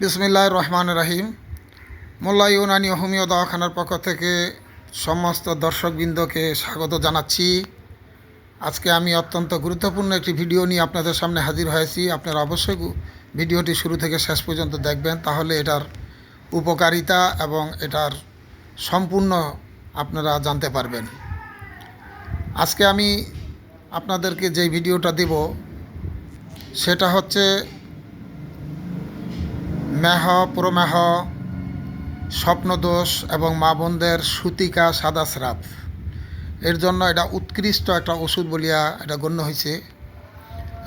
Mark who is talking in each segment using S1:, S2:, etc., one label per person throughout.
S1: বিসমিল্লাহ রহমান রাহিম। মোল্লা ইউনানি হোমিও দওয়াখানার পক্ষ থেকে সমস্ত দর্শকবৃন্দকে স্বাগত জানাচ্ছি। আজকে আমি অত্যন্ত গুরুত্বপূর্ণ একটি ভিডিও নিয়ে আপনাদের সামনে হাজির হয়েছি। আপনারা অবশ্যই ভিডিওটি শুরু থেকে শেষ পর্যন্ত দেখবেন, তাহলে এটার উপকারিতা এবং এটার সম্পূর্ণ আপনারা জানতে পারবেন। আজকে আমি আপনাদেরকে যে ভিডিওটা দেব, সেটা হচ্ছে মেহ প্রমেহ স্বপ্নদোষ এবং মা বোনদের সুতিকা সাদা স্রাব। এর জন্য এটা উৎকৃষ্ট একটা ওষুধ বলিয়া এটা গণ্য হয়েছে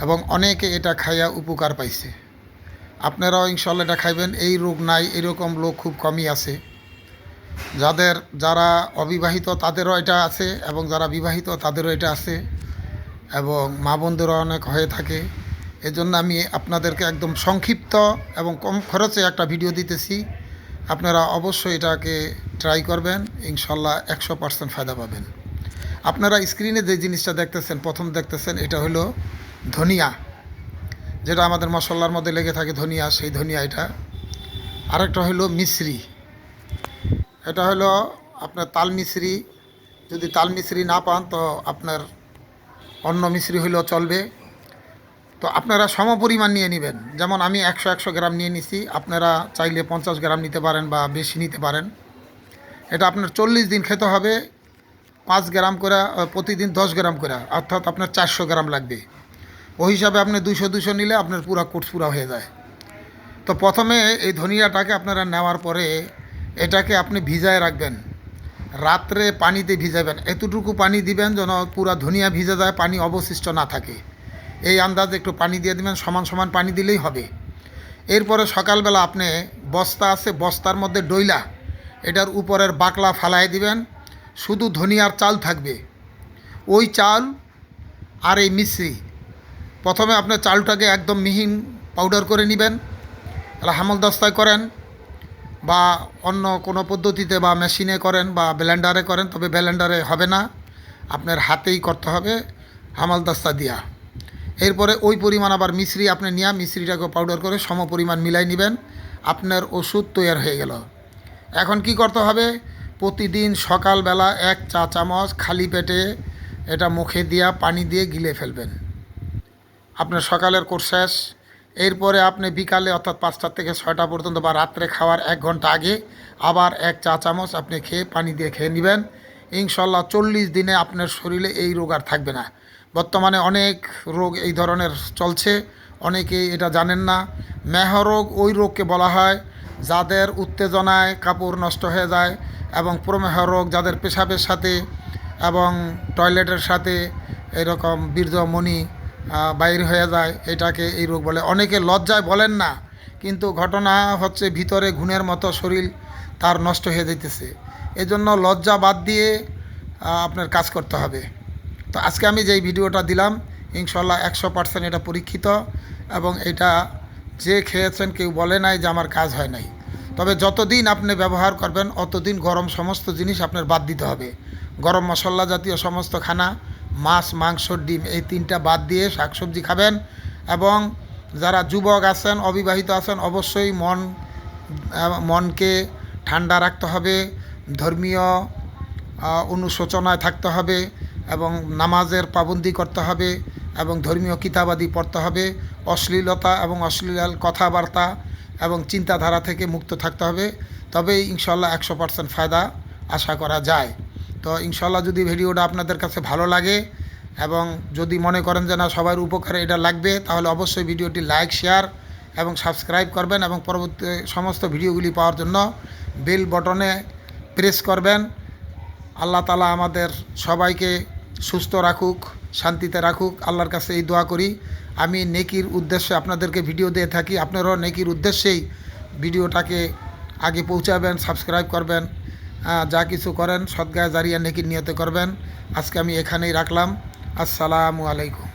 S1: এবং অনেকে এটা খাইয়া উপকার পাইছে। আপনারাও ইনশাল্লাহ এটা খাইবেন। এই রোগ নাই, এরকম লোক খুব কমই আছে। যাদের, যারা অবিবাহিত তাদেরও এটা আছে এবং যারা বিবাহিত তাদেরও এটা আছে এবং মা বোনদেরও অনেক হয়ে থাকে। এজন্য আমি আপনাদেরকে একদম সংক্ষিপ্ত এবং কম খরচে একটা ভিডিও দিতেছি। আপনারা অবশ্যই এটাকে ট্রাই করবেন, ইনশাল্লাহ একশো পার্সেন্ট ফায়দা পাবেন। আপনারা স্ক্রিনে যে জিনিসটা দেখতেছেন, প্রথম দেখতেছেন, এটা হলো ধনিয়া। যেটা আমাদের মশলার মধ্যে লেগে থাকে ধনিয়া, সেই ধনিয়া এটা। আরেকটা হলো মিশ্রি এটা হলো আপনার তাল মিশ্রি যদি তাল মিশ্রি না পান, তো আপনার অন্য মিশ্রি হলেও চলবে। তো আপনারা সম পরিমাণ নিয়ে নেবেন। যেমন আমি একশো একশো গ্রাম নিয়ে নিছি, আপনারা চাইলে পঞ্চাশ গ্রাম নিতে পারেন বা বেশি নিতে পারেন। এটা আপনার চল্লিশ দিন খেতে হবে, পাঁচ গ্রাম করে প্রতিদিন দশ গ্রাম করে, অর্থাৎ আপনার চারশো গ্রাম লাগবে। ওই হিসাবে আপনি দুশো দুশো নিলে আপনার পুরা কোর্স পুরা হয়ে যায়। তো প্রথমে এই ধনিয়াটাকে আপনারা নেওয়ার পরে এটাকে আপনি ভিজায় রাখবেন। রাত্রে পানিতে ভিজাবেন। এতটুকু পানি দিবেন যেন পুরা ধনিয়া ভিজে যায়, পানি অবশিষ্ট না থাকে। এই আন্দাজে একটু পানি দিয়ে দিবেন, সমান সমান পানি দিলেই হবে। এরপরে সকালবেলা আপনি বস্তা আছে, বস্তার মধ্যে ডইলা, এটার উপরের বাকলা ফালাই দিবেন, শুধু ধনিয়ার চাল থাকবে। ওই চাল আর এই মিশ্রি, প্রথমে আপনি চালটাকে একদম মিহিন পাউডার করে নেবেন হামল দস্তায় করেন, বা অন্য কোনো পদ্ধতিতে বা মেশিনে করেন বা ব্লেন্ডারে করেন, তবে ব্লেন্ডারে হবে না, আপনার হাতেই করতে হবে হামাল দস্তা দিয়া। এরপরে ওই পরিমাণ আবার মিশ্রি, আপনি নিয়ে মিশ্রিটাকে পাউডার করে সম পরিমাণ মিলাই নেবেন। আপনার ওষুধ তৈরি হয়ে গেল। এখন কি করতে হবে? প্রতিদিন সকালবেলা এক চা চামচ খালি পেটে এটা মুখে দিয়া পানি দিয়ে গিলে ফেলবেন। আপনার সকালের কোর্স শেষ। এরপরে আপনি বিকালে অর্থাৎ পাঁচটা থেকে ছয়টা পর্যন্ত বা রাত্রে খাওয়ার এক ঘণ্টা আগে আবার এক চা চামচ আপনি খেয়ে পানি দিয়ে খেয়ে নেবেন। ইনশাল্লাহ চল্লিশ দিনে আপনার শরীরে এই রোগ আর থাকবে না। বর্তমানে অনেক রোগ এই ধরনের চলছে, অনেকেই এটা জানেন না। মেহ রোগ ওই রোগকে বলা হয় যাদের উত্তেজনায় কাপড় নষ্ট হয়ে যায় এবং প্রমেহ রোগ যাদের পেশাবের সাথে এবং টয়লেটের সাথে এরকম বীর্যমণি বাইর হয়ে যায়, এটাকে এই রোগ বলে। অনেকে লজ্জায় বলেন না, কিন্তু ঘটনা হচ্ছে ভিতরে ঘুণের মতো শরীর তার নষ্ট হয়ে যাইতেছে। এজন্য লজ্জা বাদ দিয়ে আপনার কাজ করতে হবে। তো আজকে আমি যেই ভিডিওটা দিলাম ইনশাল্লাহ একশো পার্সেন্ট এটা পরীক্ষিত এবং এটা যে খেয়েছেন কেউ বলে নাই যে আমার কাজ হয় নাই। তবে যতদিন আপনি ব্যবহার করবেন, অতদিন গরম সমস্ত জিনিস আপনার বাদ দিতে হবে। গরম মশলা জাতীয় সমস্ত খানা, মাছ, মাংস, ডিম, এই তিনটা বাদ দিয়ে শাকসবজি খাবেন এবং যারা যুবক আছেন, অবিবাহিত আছেন, অবশ্যই মন মনকে ঠান্ডা রাখতে হবে, ধর্মীয় অনুশোচনায় থাকতে হবে এবং নামাজের পাবন্দি করতে হবে এবং ধর্মীয় কিতাবাদি পড়তে হবে, অশ্লীলতা এবং অশ্লীল কথাবার্তা এবং চিন্তাধারা থেকে মুক্ত থাকতে হবে। তবেই ইনশাল্লাহ একশো পার্সেন্ট ফায়দা আশা করা যায়। তো ইনশাল্লাহ যদি ভিডিওটা আপনাদের কাছে ভালো লাগে এবং যদি মনে করেন যে না, সবার উপকারে এটা লাগবে, তাহলে অবশ্যই ভিডিওটি লাইক, শেয়ার এবং সাবস্ক্রাইব করবেন এবং পরবর্তী সমস্ত ভিডিওগুলি পাওয়ার জন্য বেল বটনে প্রেস করবেন। আল্লাহ তালা আমাদের সবাইকে সুস্থ রাখুক, শান্তিতে রাখুক, আল্লাহর কাছে এই দোয়া করি। আমি নেকির উদ্দেশ্যে আপনাদেরকে ভিডিও দিয়ে থাকি। আপনারাও নেকির উদ্দেশ্যেই ভিডিওটাকে আগে পৌঁছাবেন সাবস্ক্রাইব করবেন যা কিছু করেন সদ্গায় জারিয়া নেকির নিয়তে করবেন। আজকে আমি এখানেই রাখলাম। আসসালামু আলাইকুম।